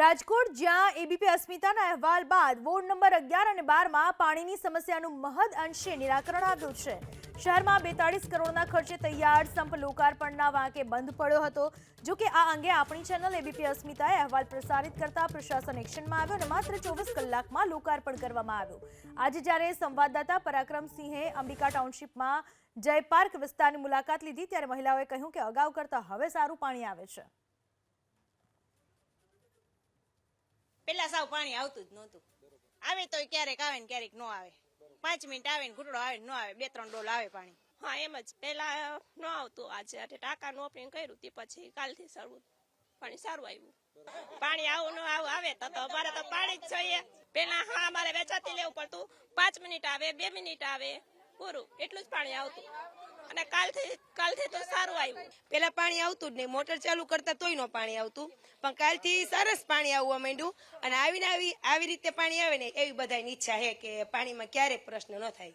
રાજકોટ જ્યાં એબીપી અસ્મિતાના અહેવાલ બાદ વોર્ડ નંબર અગિયાર અને બારમાં પાણીની સમસ્યાનું મહદ અંશે નિરાકરણ આવ્યું છે. શહેરમાં બેતાળીસ કરોડના ખર્ચે તૈયાર સંપ લોકાર્પણના વાંકે બંધ પડ્યો હતો. જો કે આ અંગે આપણી ચેનલ એબીપી અસ્મિતાએ અહેવાલ પ્રસારિત કરતા પ્રશાસન એક્શનમાં આવ્યો અને માત્ર ચોવીસ કલાકમાં લોકાર્પણ કરવામાં આવ્યું. આજે જ્યારે સંવાદદાતા પરાક્રમસિંહે અંબિકા ટાઉનશીપમાં જય પાર્ક વિસ્તારની મુલાકાત લીધી, ત્યારે મહિલાઓએ કહ્યું કે અગાઉ કરતાં હવે સારું પાણી આવે છે. પેલા સાવ પાણી આવતું જ નહોતું. આવે તો ક્યારેક આવે ને ક્યારેક ન આવે. પાંચ મિનિટ આવે ને ઘૂંટડો આવે ને ન આવે, બે ત્રણ ડોલ આવે પાણી. હા, એમ જ. પેલા ન આવતું. આજે ટાકા ટાંકાનું ઓપનિંગ કર્યું તે, પછી કાલથી સારું પાણી સારું આવ્યું. પાણી આવું ન આવું આવે તો અમારે તો પાણી જ જોઈએ. પેલા હા, અમારે વેચાતી લેવું પડતું. પાંચ મિનિટ આવે, બે મિનિટ આવે. પૂરું એટલું જ પાણી આવતું. અને કાલથી કાલથી તો સારું આવ્યું. પેલા પાણી આવતું જ નહીં. મોટર ચાલુ કરતા તોય નો પાણી આવતું. પણ કાલથી સરસ પાણી આવવા માંડ્યું. અને આવીને આવી આવી રીતે પાણી આવે ને, એવી બધાની ઈચ્છા છે કે પાણીમાં ક્યારેય પ્રશ્ન ન થાય.